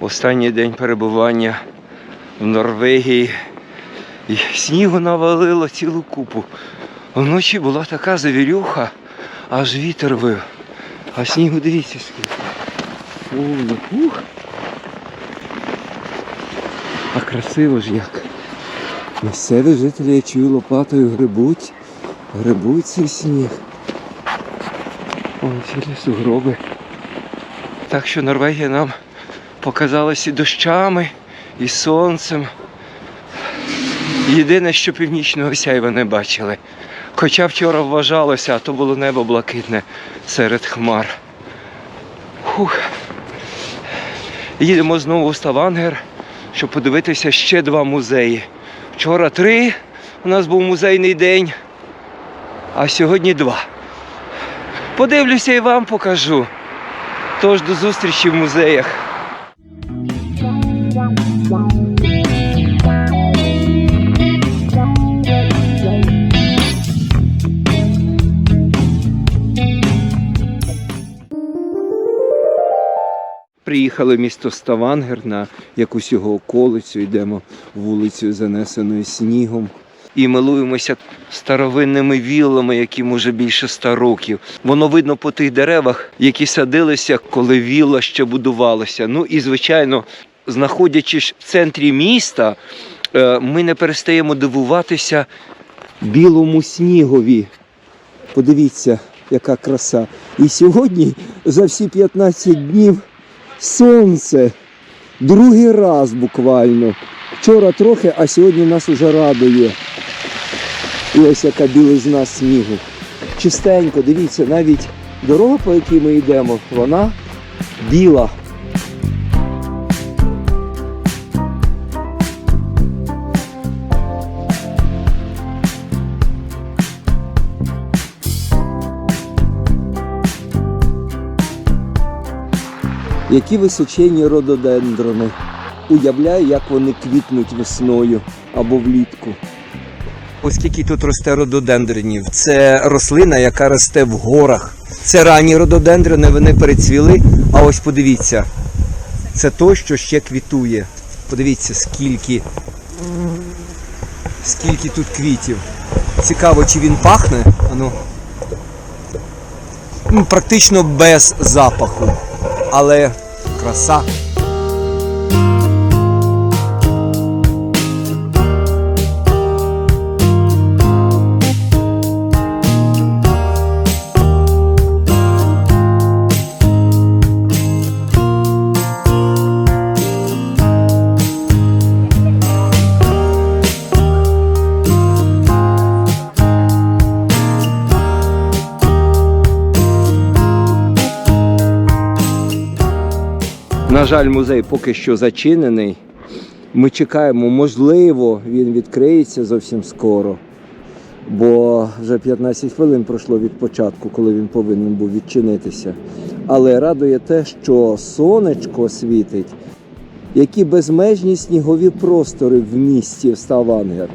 останній день перебування в Норвегії. І снігу навалило цілу купу. Вночі була така завірюха, аж вітер вив. А снігу дивіться скільки. Ух. А красиво ж як. Місцеві жителі, я чую, лопатою грибуть. Грибуть цей сніг. Ой, цілі сугроби. Так що Норвегія нам показалася і дощами, і сонцем. Єдине, що північного сяйва не бачили. Хоча вчора вважалося, а то було небо блакитне серед хмар. Фух. Їдемо знову в Ставангер, щоб подивитися ще два музеї. Вчора три, у нас був музейний день, а сьогодні два. Подивлюся і вам покажу. Тож до зустрічі в музеях. Приїхали в місто Ставангер на якусь його околицю, йдемо вулицею, занесеною снігом. І милуємося старовинними віллами, які може більше ста років. Воно видно по тих деревах, які садилися, коли вілла ще будувалася. Ну і звичайно, знаходячись в центрі міста, е, ми не перестаємо дивуватися білому снігові. Подивіться, яка краса. І сьогодні за всі 15 днів сонце. Другий раз буквально. Вчора трохи, а сьогодні нас уже радує. І ось яка білизна снігу. Чистенько, дивіться, навіть дорога, по якій ми йдемо, вона біла. Які височенні рододендрони. Уявляю, як вони квітнуть весною або влітку. Оскільки тут росте рододендренів, це рослина, яка росте в горах. Це ранні рододендрени, вони перецвіли. А ось подивіться, це то, що ще квітує. Подивіться, скільки, скільки тут квітів. Цікаво, чи він пахне. Ану. Ну, Практично без запаху. Але краса. На жаль, музей поки що зачинений. Ми чекаємо, можливо, він відкриється зовсім скоро. Бо вже 15 хвилин пройшло від початку, коли він повинен був відчинитися. Але радує те, що сонечко світить, які безмежні снігові простори в місті Ставангер.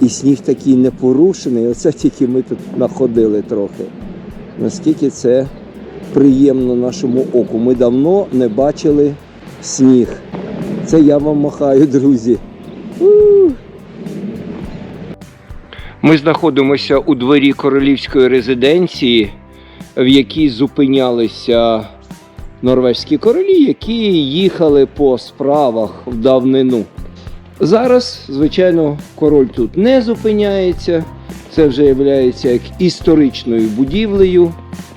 І сніг такий непорушений, оце тільки ми тут находили трохи. Наскільки це приємно нашому оку. Ми давно не бачили сніг. Це я вам махаю, друзі. Ми знаходимося у дворі королівської резиденції, в якій зупинялися норвезькі королі, які їхали по справах в давнину. Зараз, звичайно, король тут не зупиняється. Це вже є історичною будівлею,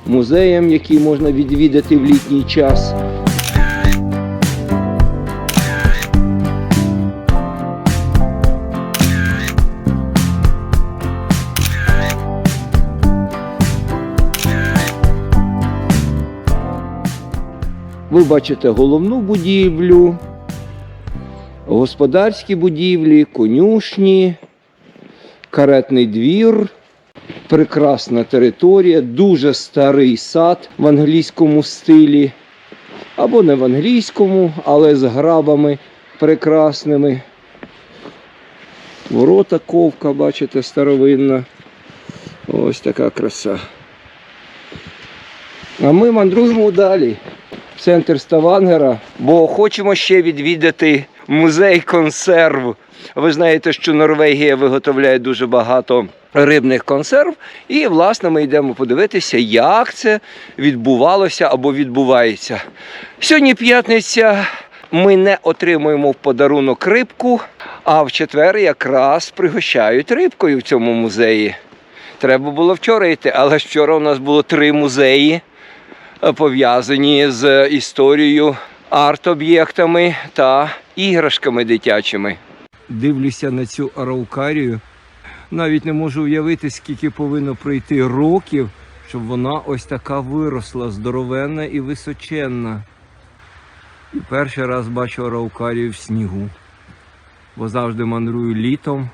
музеєм, який можна відвідати в літній час. Ви бачите головну будівлю, господарські будівлі, конюшні, каретний двір, прекрасна територія, дуже старий сад в англійському стилі. Або не в англійському, але з грабами прекрасними. Ворота ковка, бачите, старовинна. Ось така краса. А ми мандруємо далі. в центр Ставангера, бо хочемо ще відвідати музей консерв. Ви знаєте, що Норвегія виготовляє дуже багато рибних консерв. І, власне, ми йдемо подивитися, як це відбувалося або відбувається. Сьогодні п'ятниця. Ми не отримуємо в подарунок рибку, а в четвер якраз пригощають рибкою в цьому музеї. Треба було вчора йти, але вчора у нас було три музеї е, пов'язані з історією, арт-об'єктами та іграшками дитячими. Дивлюся на цю араукарію. Навіть не можу уявити, скільки повинно пройти років, щоб вона ось така виросла, здоровенна і височенна. І перший раз бачу араукарію в снігу, бо завжди мандрую літом,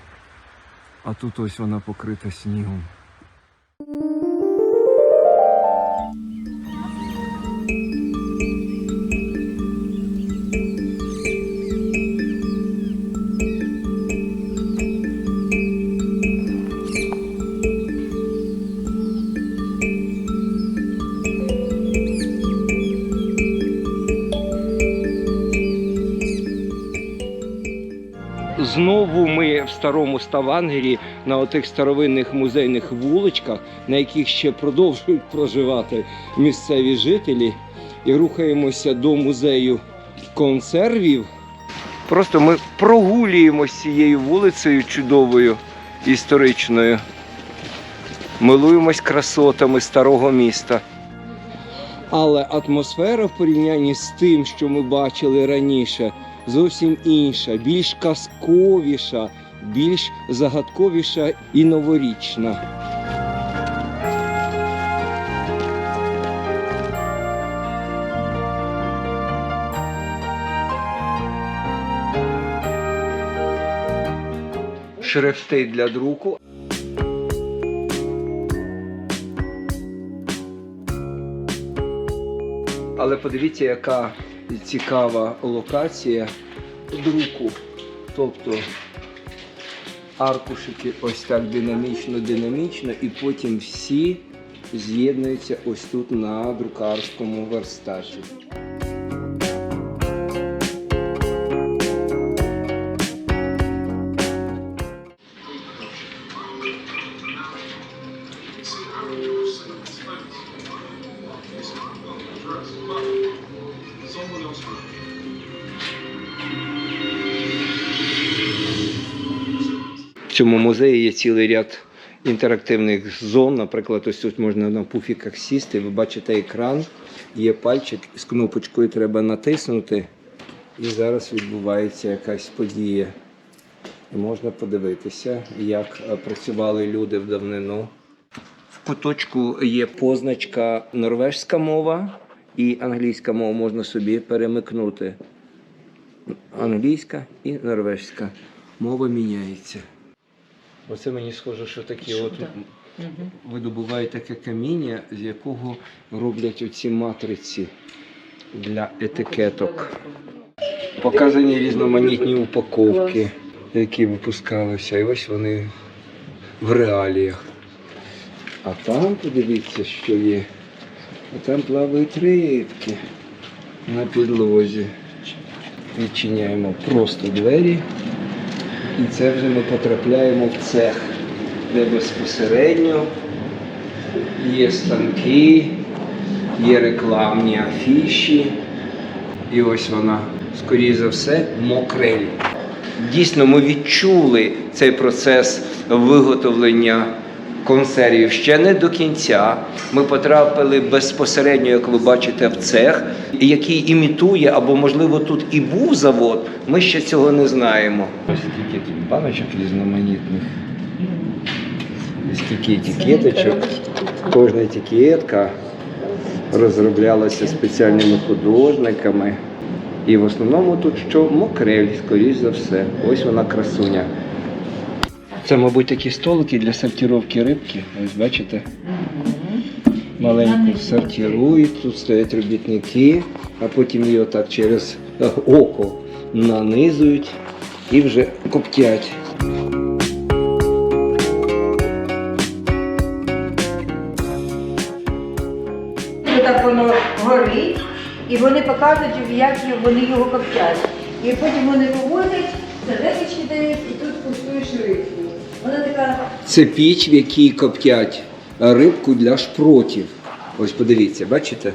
а тут ось вона покрита снігом. Ставангері на отих старовинних музейних вуличках, на яких ще продовжують проживати місцеві жителі, і рухаємося до музею консервів. Просто ми прогулюємося цією вулицею чудовою історичною. Милуємось красотами старого міста. Але атмосфера в порівнянні з тим, що ми бачили раніше, зовсім інша, більш казковіша, більш загадковіша і новорічна. Шрифти для друку. Але подивіться, яка цікава локація друку. Тобто аркушики ось так динамічно-динамічно, і потім всі з'єднуються ось тут на друкарському верстаті. Музеї є цілий ряд інтерактивних зон. Наприклад, ось тут можна на пуфіках сісти. Ви бачите екран, є пальчик з кнопочкою треба натиснути. І зараз відбувається якась подія. Можна подивитися, як е, працювали люди в давнину. В куточку є позначка норвежська мова і англійська мова можна собі перемикнути. Англійська і норвежська. Мова міняється. Оце мені схоже, що такі от видобувають таке каміння, з якого роблять оці матриці для етикеток. Показані різноманітні упаковки, які випускалися. І ось вони в реаліях. А там подивіться, що є. А там плавають рибки на підлозі. Відчиняємо просто двері. І це вже ми потрапляємо в цех, де безпосередньо є станки, є рекламні афіші. І ось вона, скоріше за все, мокрель. Дійсно, ми відчули цей процес виготовлення консервів ще не до кінця. Ми потрапили безпосередньо, як ви бачите, в цех, який імітує, або, можливо, тут і був завод. Ми ще цього не знаємо. Ось скільки тут баночок різноманітних. Скільки етикеточок. Кожна етикетка розроблялася спеціальними художниками. І в основному тут що мокрель, скоріш за все. Ось вона красуня. Це, мабуть, такі столики для сортировки рибки. Ось бачите? Маленько сортирують, тут стоять робітники, а потім її отак через е, око нанизують і вже коптять. Так воно горить і вони показують, як вони його коптять. І потім вони вивозять, серветочки дають, і тут куштуєш рибку. Вона така Це піч, в якій коптять рибку для шпротів. Ось подивіться, бачите?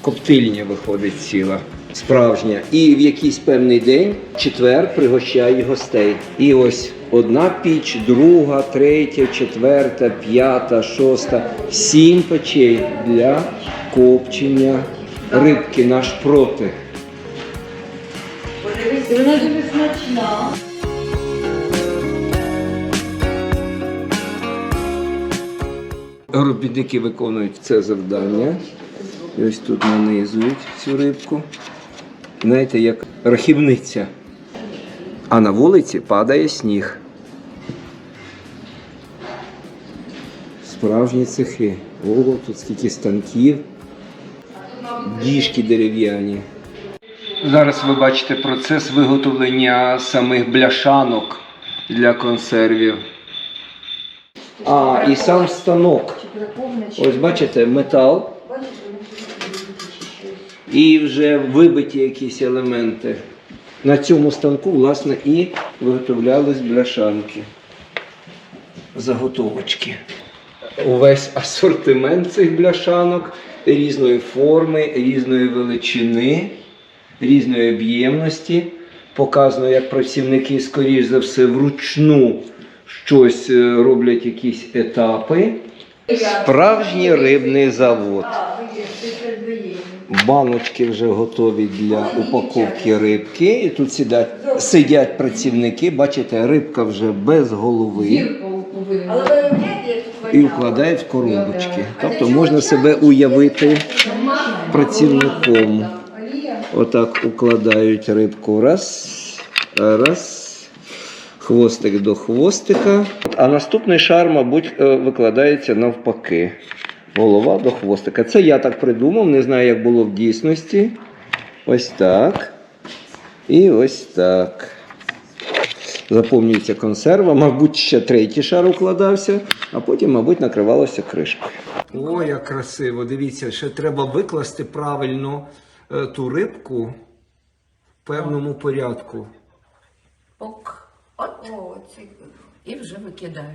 Коптильня виходить ціла, справжня. І в якийсь певний день, четвер, пригощають гостей. І ось одна піч, друга, третя, четверта, п'ята, шоста, сім печей для копчення рибки на шпроти. подивись, вона дуже смачна. Робітники виконують це завдання. І ось тут нанизують цю рибку. Знаєте, як рахівниця. А на вулиці падає сніг. Справжні цехи. О, тут скільки станків. Діжки дерев'яні. Зараз ви бачите процес виготовлення самих бляшанок для консервів. А, і сам станок. Ось бачите, метал і вже вибиті якісь елементи. На цьому станку, власне, і виготовлялись бляшанки. Заготовочки. Увесь асортимент цих бляшанок різної форми, різної величини, різної об'ємності. Показано, як працівники, скоріш за все, вручну щось е, роблять якісь етапи. Справжній рибний завод. Баночки вже готові для упаковки рибки. І тут сидять, сидять працівники. Бачите, рибка вже без голови і вкладають в коробочки. Тобто можна себе уявити працівником. Отак укладають рибку. Раз, раз. Хвостик до хвостика. А наступний шар, мабуть, е, викладається навпаки. Голова до хвостика. Це я так придумав, не знаю, як було в дійсності. Ось так. І ось так. Заповнюється консерва, мабуть, ще третій шар укладався, а потім, мабуть, накривалося кришкою. О, як красиво! Дивіться, ще треба викласти правильно е, ту рибку в певному порядку. Ок. От. О, І вже викидаю.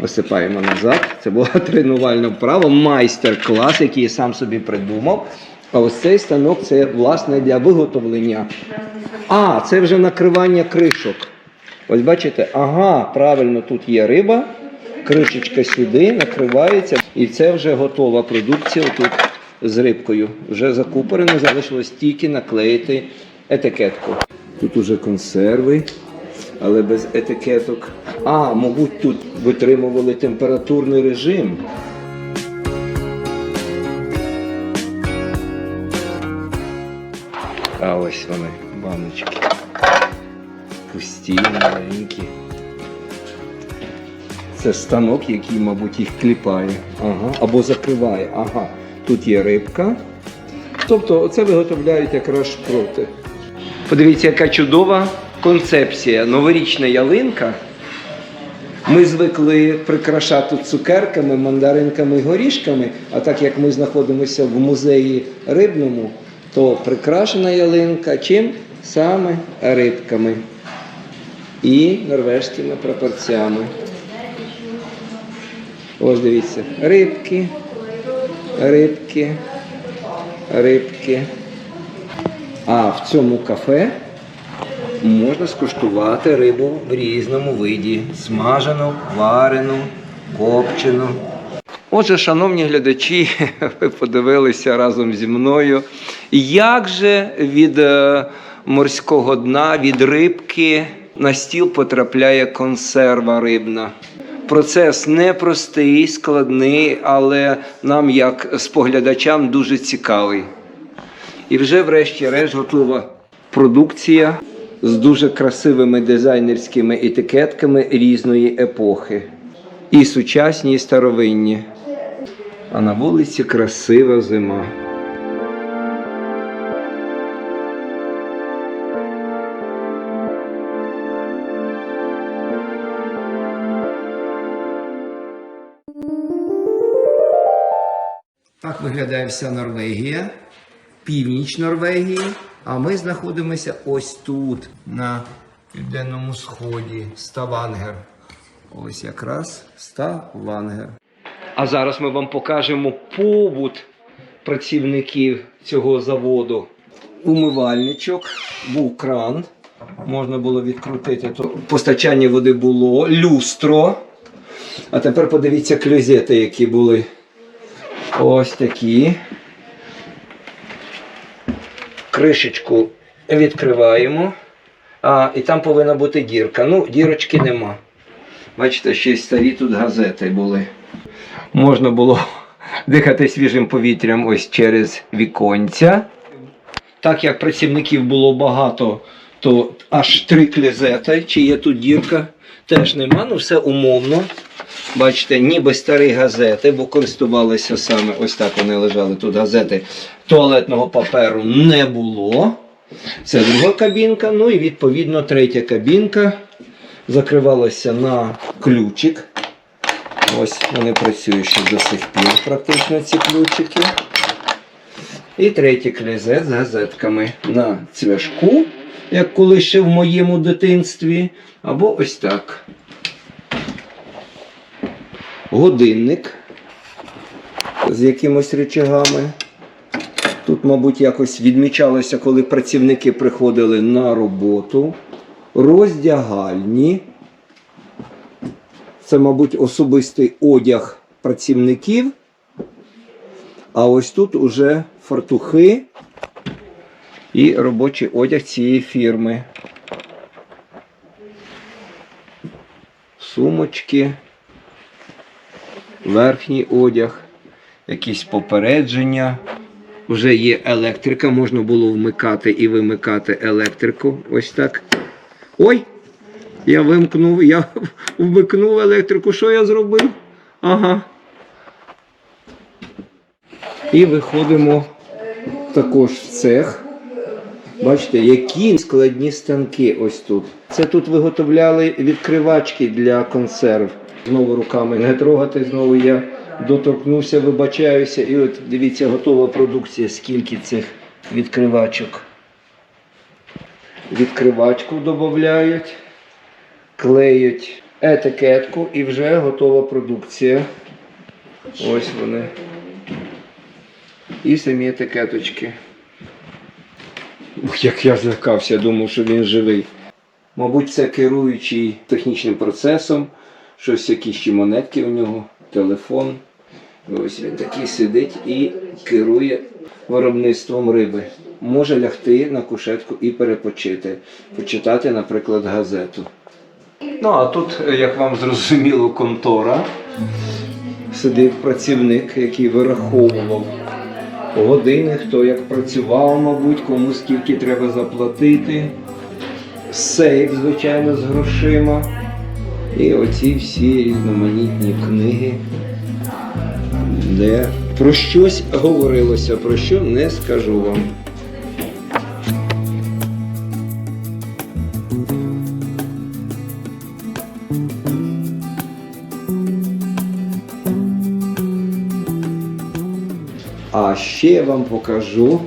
Висипаємо назад. Це була тренувальна вправа, майстер-клас, який я сам собі придумав. А ось цей станок це власне для виготовлення. А, це вже накривання кришок. Ось бачите, ага, правильно, тут є риба, кришечка сюди накривається, і це вже готова продукція тут з рибкою. Вже закупорено, залишилось тільки наклеїти етикетку. Тут уже консерви, але без етикеток. А, мабуть, тут витримували температурний режим. А ось вони, баночки. Пусті, маленькі. Це станок, який, мабуть, їх кліпає. Ага. Або закриває. Ага. Тут є рибка. Тобто оце виготовляють якраз шпроти. Подивіться, яка чудова концепція. Новорічна ялинка. Ми звикли прикрашати цукерками, мандаринками і горішками, а так як ми знаходимося в музеї рибному, то прикрашена ялинка чим? Саме рибками і норвежськими прапорцями. Ось дивіться, рибки, рибки, рибки. А в цьому кафе можна скуштувати рибу в різному виді: смажену, варену, копчену. Отже, шановні глядачі, ви подивилися разом зі мною, як же від е, морського дна, від рибки на стіл потрапляє консерва рибна. Процес непростий, складний, але нам, як споглядачам, дуже цікавий. І вже, врешті-решт, готова продукція з дуже красивими дизайнерськими етикетками різної епохи. І сучасні, і старовинні. А на вулиці красива зима. Так виглядає вся Норвегія. Північ Норвегії, а ми знаходимося ось тут, на південному сході, Ставангер. Ось якраз Ставангер. А зараз ми вам покажемо побут працівників цього заводу. Умивальничок, був кран, можна було відкрутити. То постачання води було, люстро. А тепер подивіться клюзети, які були. Ось такі. Кришечку відкриваємо. А, і там повинна бути дірка. Ну, дірочки нема. Бачите, ще й старі тут газети були. Можна було дихати свіжим повітрям ось через віконця. Так як працівників було багато, то аж три клізети. Чи є тут дірка, теж нема. Ну все умовно. Бачите, ніби старі газети, бо користувалися саме ось так вони лежали тут газети. Туалетного паперу не було. Це друга кабінка. Ну і відповідно третя кабінка закривалася на ключик. Ось вони працюють ще до сих пір, практично ці ключики. І третій клізет з газетками на цвяшку, як коли ще в моєму дитинстві, або ось так. Годинник з якимось речагами. Тут, мабуть, якось відмічалося, коли працівники приходили на роботу. Роздягальні. Це, мабуть, особистий одяг працівників. А ось тут уже фартухи і робочий одяг цієї фірми. Сумочки, верхній одяг, якісь попередження. Вже є електрика, можна було вмикати і вимикати електрику. Ось так. Ой! Я вимкнув, я вмикнув електрику. Що я зробив? Ага. І виходимо також в цех. Бачите, які складні станки ось тут. Це тут виготовляли відкривачки для консерв. Знову руками не трогати, знову я доторкнувся, вибачаюся. І от дивіться, готова продукція, скільки цих відкривачок. Відкривачку додають, клеють етикетку і вже готова продукція. Ось вони. І самі етикеточки. Ух, як я злякався, думав, що він живий. Мабуть, це керуючий технічним процесом, щось якісь ще монетки у нього, телефон. Ось він такий сидить і керує виробництвом риби. Може лягти на кушетку і перепочити, почитати, наприклад, газету. Ну, а тут, як вам зрозуміло, контора. Сидив працівник, який вираховував години, хто як працював, мабуть, кому скільки треба заплатити. Сейф, звичайно, з грошима. І оці всі різноманітні книги, де про щось говорилося, про що не скажу вам. А ще я вам покажу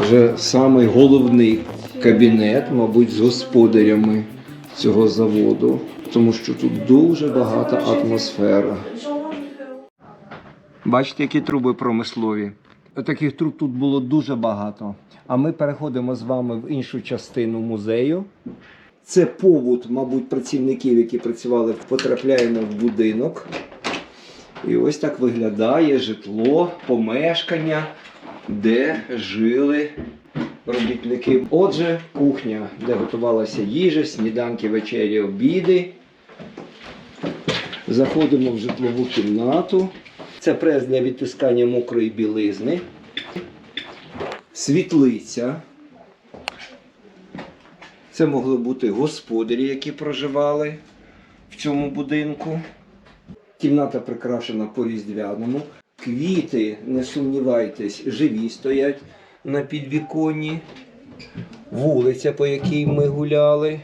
вже самий головний кабінет, мабуть, з господарями цього заводу, тому що тут дуже багата атмосфера. Бачите, які труби промислові. Таких труб тут було дуже багато. А ми переходимо з вами в іншу частину музею. Це побут, мабуть, працівників, які працювали, потрапляємо в будинок. І ось так виглядає житло, помешкання, де жили робітники. Отже, кухня, де готувалася їжа, сніданки, вечері, обіди. Заходимо в житлову кімнату. Це прес для відтискання мокрої білизни. Світлиця. Це могли бути господарі, які проживали в цьому будинку. Кімната прикрашена по різдвяному. Квіти, не сумнівайтесь, живі стоять на підвіконні. Вулиця, по якій ми гуляли.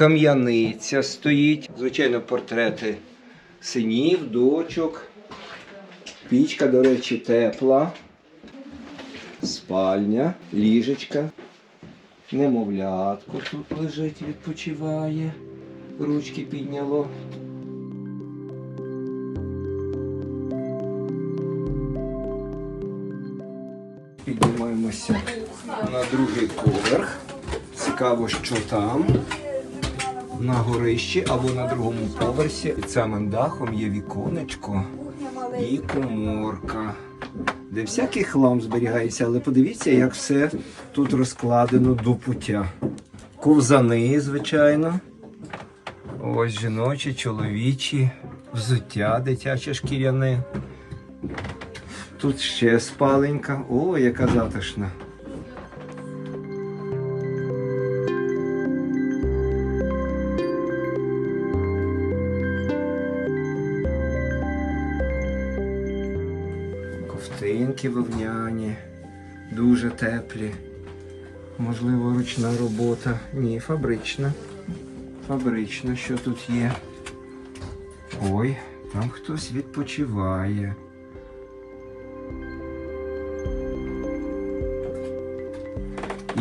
Кам'яниця стоїть. Звичайно, портрети синів, дочок. Пічка, до речі, тепла. спальня, ліжечка. Немовлятко тут лежить, відпочиває. Ручки підняло. Піднімаємося на другий поверх. Цікаво, що там. На горищі або на другому поверсі. Під самим дахом є віконечко і коморка, де всякий хлам зберігається, але подивіться, як все тут розкладено до пуття. Ковзани, звичайно. Ось жіночі, чоловічі, взуття дитяче шкіряне. Тут ще спаленька. О, яка затишна. Теплі. Можливо, ручна робота. Ні, фабрична. Фабрична, що тут є. Ой, там хтось відпочиває.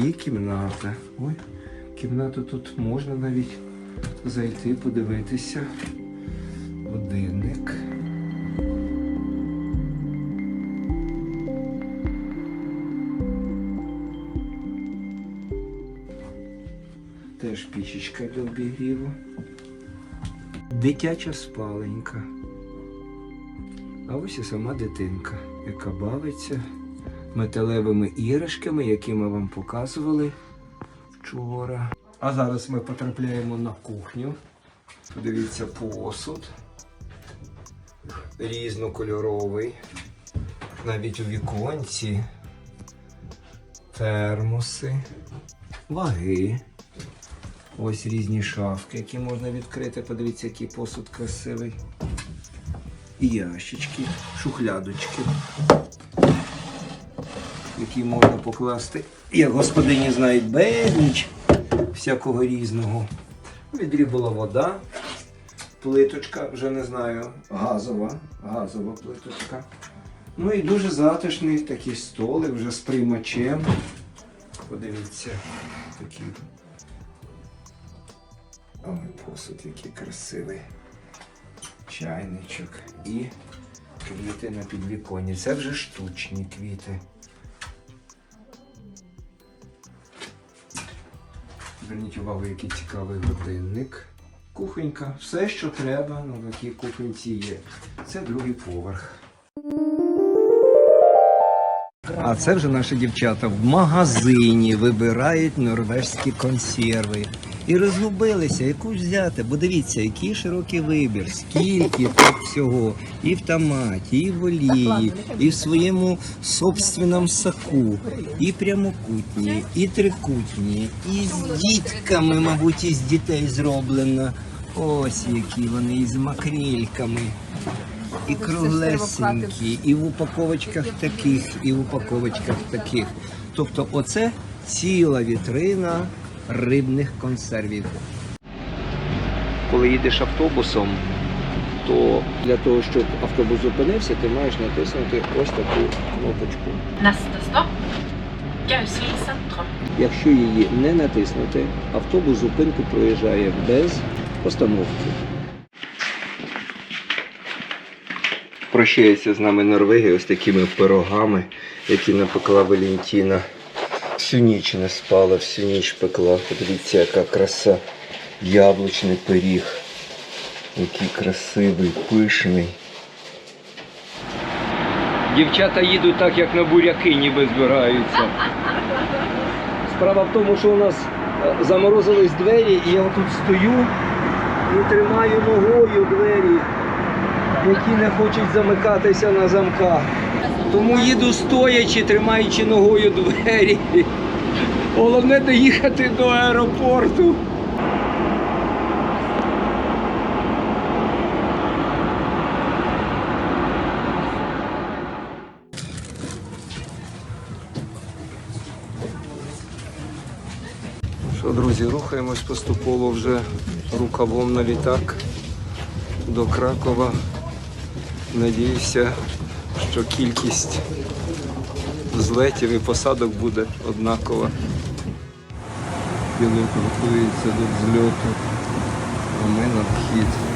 І кімната. Ой, кімнату тут можна навіть зайти, подивитися. Теж для обігріву. Дитяча спаленька. А ось і сама дитинка, яка бавиться металевими іграшками, які ми вам показували вчора. А зараз ми потрапляємо на кухню. Подивіться посуд. Різнокольоровий. Навіть у віконці. Термоси, ваги. Ось різні шафки, які можна відкрити. Подивіться, який посуд красивий. І ящички, шухлядочки, які можна покласти, як господині знають, безліч всякого різного. У відрі була вода, плиточка, вже не знаю, газова, газова плиточка. Ну і дуже затишний такий столик вже з приймачем. Подивіться, такий Ой, посуд який красивий. Чайничок і квіти на підвіконні. Це вже штучні квіти. Зверніть увагу, який цікавий годинник. Кухонька. Все, що треба на такій кухонці є. Це другий поверх. А це вже наші дівчата в магазині вибирають норвежські консерви. І розгубилися, яку ж взяти. Бо дивіться, який широкий вибір, скільки тут всього. І в томаті, і в олії, і в своєму собственному соку, і прямокутні, і трикутні, і з дітками, мабуть, із дітей зроблено. Ось які вони із макрельками. І круглесенькі, і в упаковочках таких, і в упаковочках таких. Тобто, оце ціла вітрина рибних консервів. Коли їдеш автобусом, то для того, щоб автобус зупинився, ти маєш натиснути ось таку кнопочку. Якщо її не натиснути, автобус зупинку проїжджає без остановки. Прощається з нами Норвегія ось такими пирогами, які напекла Валентіна. Всю ніч не спала, всю ніч пекла. Подивіться, яка краса. Яблучний пиріг. Який красивий, пишний. Дівчата їдуть так, як на буряки ніби збираються. Справа в тому, що у нас е, заморозились двері, і я тут стою і тримаю ногою двері, які не хочуть замикатися на замках. Тому їду стоячи, тримаючи ногою двері. Головне доїхати до аеропорту. Що, друзі, рухаємось поступово вже рукавом на літак до Кракова. Надіюся, що кількість злетів і посадок буде однакова. Пілот готується до зльоту, а ми на вхід.